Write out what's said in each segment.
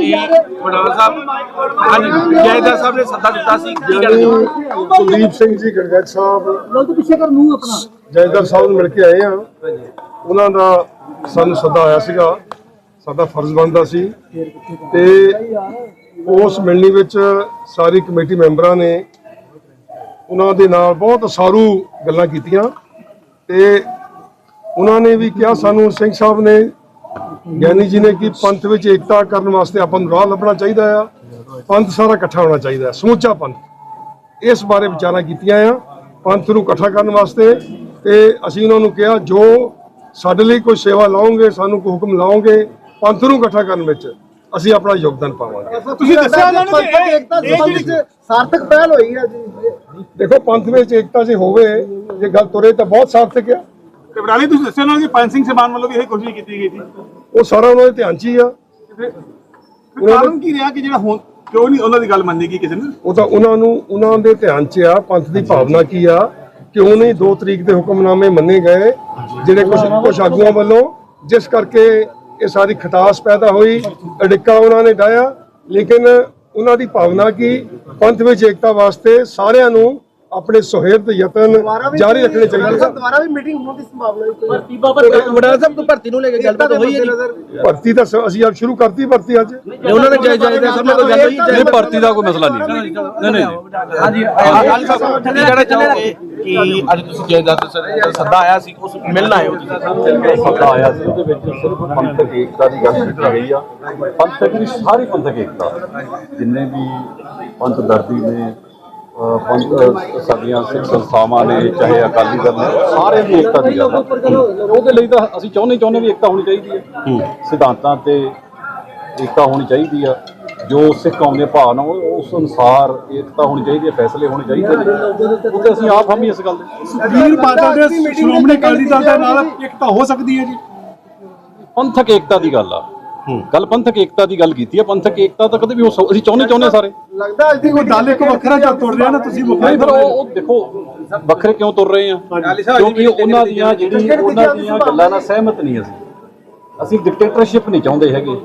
ਵਡਾਲ ਸਾਹਿਬ ਹਾਂਜੀ ਜੈਦਾ ਸਾਹਿਬ ਨੇ ਸੱਦਾ ਦਿੱਤਾ ਸੀ ਕੀ ਕਹਿਣਾ ਚਾਹੋਗੇ? ਕੁਲਦੀਪ ਸਿੰਘ ਜੀ ਗੜਗੜ ਸਾਹਿਬ। ਲੋਕ ਪਿੱਛੇ ਕਰ ਮੂੰਹ ਆਪਣਾ। ਜੈਦਰ ਸਾਹਿਬ ਨੂੰ ਮਿਲ ਕੇ ਆਏ ਆ। ਉਹਨਾਂ ਦਾ ਸਾਨੂੰ ਸੱਦਾ ਆਇਆ ਸੀਗਾ। ਸਾਡਾ ਫਰਜ਼ ਬਣਦਾ ਸੀ। ਤੇ ਉਸ ਮਿਲਣੀ ਵਿੱਚ ਸਾਰੀ ਕਮੇਟੀ ਮੈਂਬਰਾਂ ਨੇ ਉਹਨਾਂ ਦੇ ਨਾਲ ਬਹੁਤ ਸਾਰੂ ਗੱਲਾਂ ਕੀਤੀਆਂ। ਤੇ ਉਹਨਾਂ ਨੇ ਵੀ ਕਿਹਾ ਸਾਨੂੰ ਸਿੰਘ ਸਾਹਿਬ ਨੇ ਗਿਆਨੀ ਜੀ ਨੇ ਕਿ ਪੰਥ ਵਿੱਚ ਏਕਤਾ ਕਰਨ ਵਾਸਤੇ ਆਪਾਂ ਨੂੰ ਰਾਹ ਲੱਭਣਾ ਚਾਹੀਦਾ ਆ। ਪੰਥ ਸਾਰਾ ਇਕੱਠਾ ਹੋਣਾ ਚਾਹੀਦਾ ਹੈ, ਸਮੁੱਚਾ ਪੰਥ। ਇਸ ਬਾਰੇ ਵਿਚਾਰਾਂ ਕੀਤੀਆਂ ਆ। ਪੰਥ ਨੂੰ ਇਕੱਠਾ ਕਰਨ ਵਾਸਤੇ ਤੇ ਅਸੀਂ ਉਹਨਾਂ ਨੂੰ ਕਿਹਾ ਜੋ ਸਾਡੇ ਲਈ ਕੋਈ ਸੇਵਾ ਲਾਓਗੇ ਸਾਨੂੰ ਕੋਈ ਹੁਕਮ ਲਾਓਗੇ ਪੰਥ ਨੂੰ ਇਕੱਠਾ ਕਰਨ ਵਿੱਚ ਅਸੀਂ ਆਪਣਾ ਯੋਗਦਾਨ ਪਾਵਾਂਗੇ। ਤੁਸੀਂ ਦੱਸਿਆ ਉਹਨਾਂ ਨੂੰ ਕਿ ਏਕਤਾ ਸੰਬੰਧ ਵਿੱਚ ਸਾਰਥਕ ਪਹਿਲ ਹੋਈ ਹੈ ਜੀ। ਦੇਖੋ ਪੰਥ ਵਿੱਚ ਏਕਤਾ ਜੇ ਹੋਵੇ ਜੇ ਗੱਲ ਤੁਰੇ ਤਾਂ ਬਹੁਤ ਸਾਰਥਕ ਆ। ਤੇ ਬਰਾਲੀ ਤੁਸੀਂ ਦੱਸਿਆ ਨਾ ਕਿ ਪੰਜ ਸਿੰਘ ਸਮਾਨ ਵੱਲੋਂ ਵੀ ਇਹ ਕੋਸ਼ਿਸ਼ ਕੀਤੀ ਗਈ ਸੀ। ਉਹ ਸਾਰਾ ਉਹਨਾਂ ਦੇ ਧਿਆਨ 'ਚ ਹੀ ਆ। ਫਿਰ ਕਾਰਨ ਕੀ ਰਿਹਾ ਕਿ ਜਿਹੜਾ ਹੁਣ ਕਿਉਂ ਨਹੀਂ ਉਹਨਾਂ ਦੀ ਗੱਲ ਮੰਨੀ ਗਈ ਕਿਸੇ ਨੇ? ਉਹ ਤਾਂ ਉਹਨਾਂ ਨੂੰ ਉਹਨਾਂ ਦੇ ਧਿਆਨ 'ਚ ਆ ਪੰਥ ਦੀ ਭਾਵਨਾ ਕੀ ਆ ਕਿਉਂ ਨਹੀਂ 2 ਤਰੀਕ ਦੇ ਹੁਕਮਨਾਮੇ ਮੰਨੇ ਗਏ ਜਿਹੜੇ ਕੁਝ ਕੁਝ ਆਗੂਆਂ ਵੱਲੋਂ ਜਿਸ ਕਰਕੇ ਇਹ ਸਾਰੀ ਖਟਾਸ ਪੈਦਾ ਹੋਈ ਅੜਿੱਕਾ ਉਹਨਾਂ ਨੇ ਡਾਇਆ ਲੇਕਿਨ ਉਹਨਾਂ ਦੀ ਭਾਵਨਾ ਕੀ ਪੰਥ ਵਿੱਚ ਏਕਤਾ ਵਾਸਤੇ ਸਾਰਿਆਂ ਨੂੰ ਆਪਣੇ ਸੁਹਿਰਦ ਯਤਨ ਜਾਰੀ ਰੱਖਣੇ ਚਾਹੀਦੇ ਸਨ। ਦੁਬਾਰਾ ਵੀ ਮੀਟਿੰਗ ਹੋਣ ਦੀ ਸੰਭਾਵਨਾ ਹੈ ਕੋਈ ਵਡਾਲ ਸਾਹਿਬ ਤੋਂ ਭਰਤੀ ਨੂੰ ਲੈ ਕੇ ਗੱਲਬਾਤ ਹੋਈ ਹੈ ਜੀ ਭਰਤੀ ਤਾਂ ਅਸੀਂ ਅੱਜ ਸ਼ੁਰੂ ਕਰਤੀ ਭਰਤੀ ਅੱਜ। ਉਹਨਾਂ ਨੇ ਜਾਇਜ਼ ਜਾਇਜ਼ ਸਭ ਨਾਲ ਕੋਈ ਗੱਲ ਹੋਈ। ਇਹ ਭਰਤੀ ਦਾ ਕੋਈ ਮਸਲਾ ਨਹੀਂ। ਨਹੀਂ ਨਹੀਂ ਹਾਂਜੀ ਅਕਾਲੀ ਸਾਹਿਬ ਕੀ ਕਹਿਣਾ ਚਾਹੋਗੇ ਕਿ ਅੱਜ ਤੁਸੀਂ ਜੈਦਾ ਤੋਂ ਸੱਦਾ ਆਇਆ ਸੀ ਉਸ ਮਿਲਣ ਆਏ ਹੋ ਤੁਸੀਂ? ਸੱਦਾ ਆਇਆ ਸੀ। ਉਹਦੇ ਵਿੱਚ ਸਿਰਫ ਪੰਥਕ ਏਕਤਾ ਦੀ ਗੱਲ ਕੀਤੀ ਗਈ ਆ। ਪੰਥਕ ਦੀ ਸਾਰੀ ਪੰਥਕ ਏਕਤਾ। ਜਿੰਨੇ ਵੀ ਪੰਥ ਦਰਦੀ ਨੇ ਸਾਡੀਆਂ ਸਿੱਖ ਸੰਸਥਾਵਾਂ ਨੇ ਚਾਹੇ ਅਕਾਲੀ ਦਲ ਨੇ ਸਾਰੇ ਦੀ ਏਕਤਾ ਦੀ ਗੱਲ। ਉਹਦੇ ਲਈ ਤਾਂ ਅਸੀਂ ਚਾਹੁੰਦੇ ਹੀ ਚਾਹੁੰਦੇ ਵੀ ਏਕਤਾ ਹੋਣੀ ਚਾਹੀਦੀ ਹੈ। ਸਿਧਾਂਤਾਂ ਤੇ ਏਕਤਾ ਹੋਣੀ ਚਾਹੀਦੀ ਆ। ਜੋ ਸਿੱਖ ਕੌਮ ਦੇ ਭਾਵ ਨਾਲ ਉਹ- ਉਸ ਅਨੁਸਾਰ ਏਕਤਾ ਹੋਣੀ ਚਾਹੀਦੀ ਹੈ ਫੈਸਲੇ ਹੋਣੇ ਚਾਹੀਦੇ ਨੇ। ਉਹ ਤੇ ਅਸੀਂ ਆਪ ਹਮੀ ਇਸ ਗੱਲ ਦੇ। ਬਾਦਲ ਦੇ ਸ਼੍ਰੋਮਣੀ ਅਕਾਲੀ ਦਲ ਦੇ ਨਾਲ ਇਕਤਾ ਹੋ ਸਕਦੀ ਹੈ ਜੀ? ਪੰਥਕ ਏਕਤਾ ਦੀ ਗੱਲ ਆ। ਗੱਲ ਪੰਥਕ ਏਕਤਾ ਦੀ ਗੱਲ ਕੀਤੀ ਆ। ਪੰਥਕ ਏਕਤਾ ਤਾਂ ਕਦੇ ਵੀ ਹੋ ਸਕ- ਅਸੀਂ ਚਾਹੁੰਦੇ ਚਾਹੁੰਦੇ ਸਾਰੇ। ਲੱਗਦਾ ਅੱਜ ਦੀ ਕੋਈ ਦਲ ਇੱਕ ਵੱਖਰਾ ਜਾਂ ਤੁਰ ਰਿਹਾ ਨਾ ਤੁਸੀਂ ਵੱਖਰਾ ਨਹੀਂ ਫਿਰ ਉਹ ਉਹ ਦੇਖੋ ਵੱਖਰੇ ਕਿਉਂ ਤੁਰ ਰਹੇ ਆ? ਕਿਉਂਕਿ ਉਹਨਾਂ ਦੀਆਂ ਜਿਹੜੀ ਉਹਨਾਂ ਦੀਆਂ ਗੱਲਾਂ ਨਾਲ ਸਹਿਮਤ ਨਹੀਂ ਅਸੀਂ। ਅਸੀਂ ਡਿਕਟੇਟਰਸ਼ਿਪ ਨਹੀਂ ਚਾਹੁੰਦੇ ਹੈਗੇ।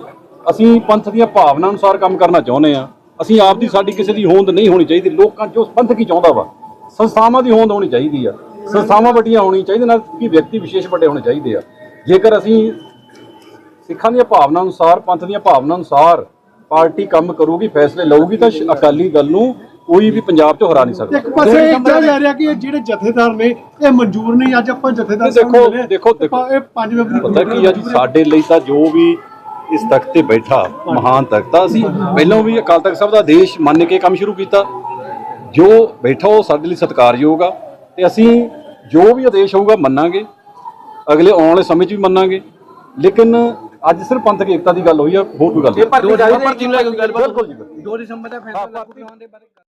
ਅਸੀਂ ਪੰਥ ਦੀਆਂ ਭਾਵਨਾ ਅਨੁਸਾਰ ਕੰਮ ਕਰਨਾ ਚਾਹੁੰਦੇ ਆ। ਅਸੀਂ ਆਪ ਦੀ ਸਾਡੀ ਕਿਸੇ ਦੀ ਹੋਂਦ ਨਹੀਂ ਹੋਣੀ ਚਾਹੀਦੀ। ਲੋਕਾਂ ਜੋ ਪੰਥ ਕੀ ਚਾਹੁੰਦਾ ਵਾ? ਸੰਸਥਾਵਾਂ ਦੀ ਹੋਂਦ ਹੋਣੀ ਚਾਹੀਦੀ ਆ। ਸੰਸਥਾਵਾਂ ਵੱਡੀਆਂ ਹੋਣੀ ਚਾਹੀਦੀਆਂ ਨਾਲ ਕਿ ਵਿਅਕਤੀ ਵਿਸ਼ੇਸ਼ ਵੱਡੇ ਹੋਣੇ ਚਾਹੀਦੇ ਆ। ਜੇਕਰ ਅਸੀਂ ਸਿੱਖਾਂ ਦੀਆਂ ਭਾਵਨਾ ਅਨੁਸਾਰ ਪੰਥ ਦੀਆਂ ਭਾਵਨਾ ਅਨੁਸਾਰ ਪਾਰਟੀ ਕੰਮ ਕਰੂਗੀ ਫੈਸਲੇ ਲਊਗੀ ਤਾਂ ਸ਼- ਅਕਾਲੀ ਦਲ ਨੂੰ ਕੋਈ ਵੀ ਪੰਜਾਬ 'ਚੋਂ ਹਰਾ ਨਹੀਂ ਸਕਦਾ। ਇੱਕ ਪਾਸੇ ਇਹ ਕਿਹਾ ਜਾ ਰਿਹਾ ਕਿ ਇਹ ਜਿਹੜੇ ਜਥੇਦਾਰ ਨੇ ਇਹ ਮਨਜ਼ੂਰ ਨਹੀਂ ਅੱਜ ਆਪਾਂ ਜਥੇਦਾਰ ਨਹੀਂ, ਦੇਖੋ- ਸਾਹਿਬ ਮਿਲੇ, ਦੇਖੋ- ਦੇਖੋ। ਆਪਾਂ ਇਹ ਪੰਜ ਮੈਂਬਰੀ ਪਤਾ ਕੀ ਆ ਜੀ ਸਾਡੇ ਲਈ ਤਾਂ ਜੋ ਵੀ ਇਸ ਤਖਤ ਤੇ ਬੈਠਾ ਮਹਾਨ ਤਖਤ ਆ ਅਸੀਂ ਪਹਿਲਾਂ ਵੀ ਅਕਾਲ ਤਖਤ ਸਾਹਿਬ ਦਾ ਆਦੇਸ਼ ਮੰਨ ਕੇ ਕੰਮ ਸ਼ੁਰੂ ਕੀਤਾ। ਜੋ ਬੈਠਾ ਉਹ ਸਾਡੇ ਲਈ ਸਤਿਕਾਰਯੋਗ ਆ ਤੇ ਅਸੀਂ ਜੋ ਵੀ ਆਦੇਸ਼ ਹੋਊਗਾ ਮੰਨਾਂਗੇ। ਅਗਲੇ ਆਉਣ ਵਾਲੇ ਸਮੇਂ 'ਚ ਵੀ ਮੰਨਾਂਗੇ। ਲੇਕਿਨ ਅੱਜ ਸਿਰਫ ਪੰਥਕ ਏਕਤਾ ਦੀ ਗੱਲ ਹੋਈ ਆ ਹੋਰ ਕੋਈ ਗੱਲ ਨਹੀਂ ਬਿਲਕੁਲ। 2 ਦਸੰਬਰ ਦਾ ਫੈਸਲਾ ਲਾਗੂ ਹੋਣ ਦੇ ਬਾਰੇ